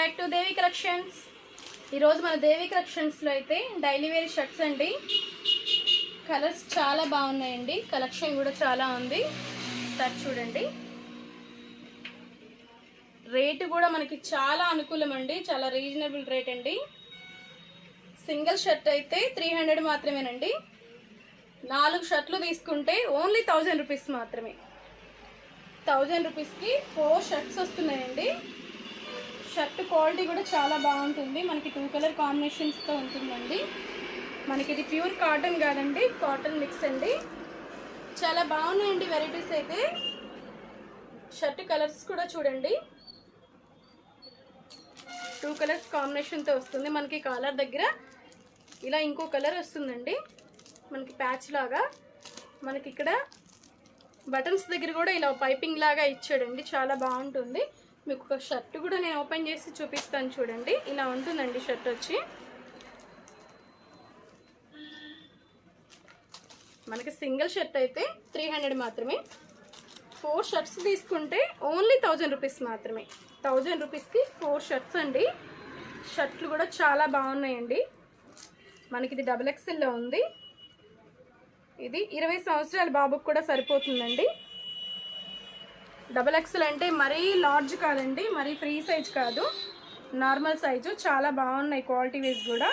Collections ఈరోజు మన దేవి కలెక్షన్స్లో అయితే డైలీ వేర్ షర్ట్స్ అండి. కలర్స్ చాలా బాగున్నాయండి. కలెక్షన్ కూడా చాలా ఉంది. సార్ చూడండి. రేటు కూడా మనకి చాలా అనుకూలం అండి. చాలా రీజనబుల్ రేట్ అండి. సింగిల్ షర్ట్ అయితే త్రీ హండ్రెడ్ మాత్రమేనండి. నాలుగు షర్ట్లు తీసుకుంటే ఓన్లీ థౌజండ్ రూపీస్ మాత్రమే. థౌజండ్ రూపీస్కి ఫోర్ షర్ట్స్ వస్తున్నాయండి. షర్ట్ క్వాలిటీ కూడా చాలా బాగుంటుంది. మనకి టూ కలర్ కాంబినేషన్స్తో ఉంటుందండి. మనకి ఇది ప్యూర్ కాటన్ కాదండి కాటన్ మిక్స్ అండి. చాలా బాగున్నాయండి వెరైటీస్ అయితే. షర్ట్ కలర్స్ కూడా చూడండి. టూ కలర్స్ కాంబినేషన్తో వస్తుంది. మనకి కాలర్ దగ్గర ఇలా ఇంకో కలర్ వస్తుందండి. మనకి ప్యాచ్ లాగా. మనకి ఇక్కడ బటన్స్ దగ్గర కూడా ఇలా పైపింగ్ లాగా ఇచ్చాడండి. చాలా బాగుంటుంది. మీకు ఒక షర్ట్ కూడా నేను ఓపెన్ చేసి చూపిస్తాను చూడండి. ఇలా ఉంటుందండి షర్ట్ వచ్చి. మనకి సింగిల్ షర్ట్ అయితే త్రీ హండ్రెడ్ మాత్రమే. ఫోర్ షర్ట్స్ తీసుకుంటే ఓన్లీ థౌజండ్ రూపీస్ మాత్రమే. థౌజండ్ రూపీస్కి ఫోర్ షర్ట్స్ అండి. షర్ట్లు కూడా చాలా బాగున్నాయండి. మనకి ఇది డబుల్ ఎక్స్ఎల్లో ఉంది. ఇది ఇరవై సంవత్సరాల బాబుకి కూడా సరిపోతుందండి. డబల్ ఎక్స్ఎల్ అంటే మరీ లార్జ్ కాదండి మరీ ఫ్రీ సైజ్ కాదు. నార్మల్ సైజు చాలా బాగున్నాయి క్వాలిటీ వైజ్ కూడా.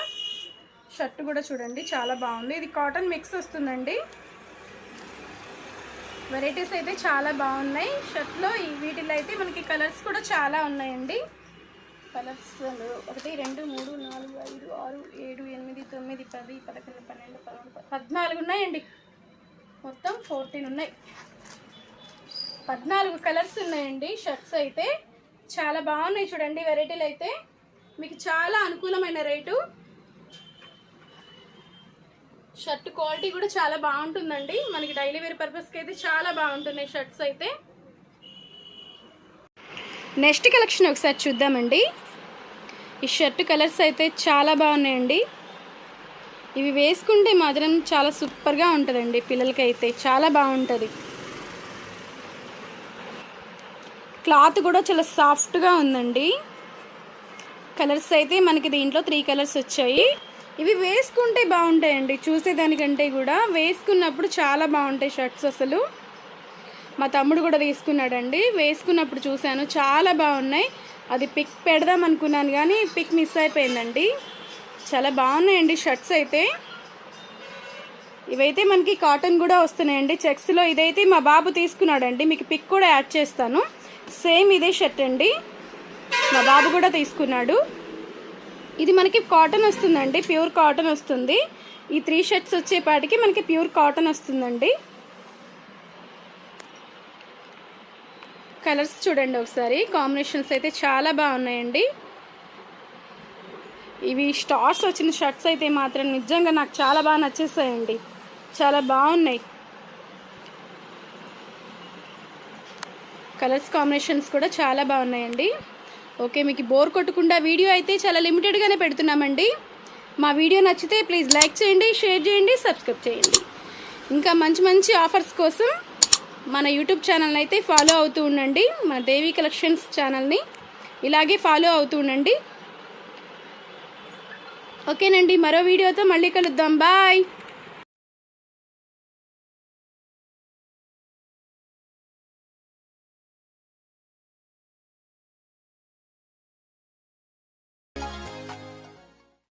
షర్ట్ కూడా చూడండి చాలా బాగుంది. ఇది కాటన్ మిక్స్ వస్తుందండి. వెరైటీస్ అయితే చాలా బాగున్నాయి. షర్ట్లో ఈ వీటిలో అయితే మనకి కలర్స్ కూడా చాలా ఉన్నాయండి. కలర్స్ ఒకటి రెండు మూడు నాలుగు ఐదు ఆరు ఏడు ఎనిమిది తొమ్మిది పది పదకొండు పన్నెండు పదమూడు పద్నాలుగు ఉన్నాయండి. మొత్తం ఫోర్టీన్ ఉన్నాయి. పద్నాలుగు కలర్స్ ఉన్నాయండి షర్ట్స్ అయితే. చాలా బాగున్నాయి చూడండి వెరైటీలు అయితే. మీకు చాలా అనుకూలమైన రేటు. షర్ట్ క్వాలిటీ కూడా చాలా బాగుంటుందండి. మనకి డైలీ వేర్ పర్పస్కి అయితే చాలా బాగుంటున్నాయి షర్ట్స్ అయితే. నెక్స్ట్ కలెక్షన్ ఒకసారి చూద్దామండి. ఈ షర్ట్ కలర్స్ అయితే చాలా బాగున్నాయండి. ఇవి వేసుకుంటే మాత్రం చాలా సూపర్గా ఉంటుందండి పిల్లలకి అయితే చాలా బాగుంటుంది. క్లాత్ కూడా చాలా సాఫ్ట్గా ఉందండి. కలర్స్ అయితే మనకి దీంట్లో త్రీ కలర్స్ వచ్చాయి. ఇవి వేసుకుంటే బాగుంటాయండి. చూసేదానికంటే కూడా వేసుకున్నప్పుడు చాలా బాగుంటాయి షర్ట్స్ అసలు. మా తమ్ముడు కూడా తీసుకున్నాడండి. వేసుకున్నప్పుడు చూశాను చాలా బాగున్నాయి. అది పిక్ పెడదాం అనుకున్నాను కానీ పిక్ మిస్ అయిపోయిందండి. చాలా బాగున్నాయండి షర్ట్స్ అయితే. ఇవైతే మనకి కాటన్ కూడా వస్తున్నాయండి. చెక్స్లో ఇదైతే మా బాబు తీసుకున్నాడండి. మీకు పిక్ కూడా యాడ్ చేస్తాను. సేమ్ ఇదే షర్ట్ అండి. మా బాబు కూడా తీసుకున్నాడు. ఇది మనకి కాటన్ వస్తుందండి ప్యూర్ కాటన్ వస్తుంది. ఈ త్రీ షర్ట్స్ వచ్చేపాటికి మనకి ప్యూర్ కాటన్ వస్తుందండి. కలర్స్ చూడండి ఒకసారి కాంబినేషన్స్ అయితే చాలా బాగున్నాయండి. ఇవి స్టార్స్ వచ్చిన షర్ట్స్ అయితే మాత్రం నిజంగా నాకు చాలా బాగా నచ్చేస్తాయండి చాలా బాగున్నాయి. కలర్స్ కాంబినేషన్స్ కూడా చాలా బాగున్నాయండి. ఓకే మీకు బోర్ కొట్టకుండా వీడియో అయితే చాలా లిమిటెడ్గానే పెడుతున్నామండి. మా వీడియో నచ్చితే ప్లీజ్ లైక్ చేయండి షేర్ చేయండి సబ్స్క్రైబ్ చేయండి. ఇంకా మంచి మంచి ఆఫర్స్ కోసం మన యూట్యూబ్ ఛానల్ని అయితే ఫాలో అవుతూ ఉండండి. మన దేవి కలెక్షన్స్ ఛానల్ని ఇలాగే ఫాలో అవుతూ ఉండండి. ఓకేనండి మరో వీడియోతో మళ్ళీ కలుద్దాం. బాయ్!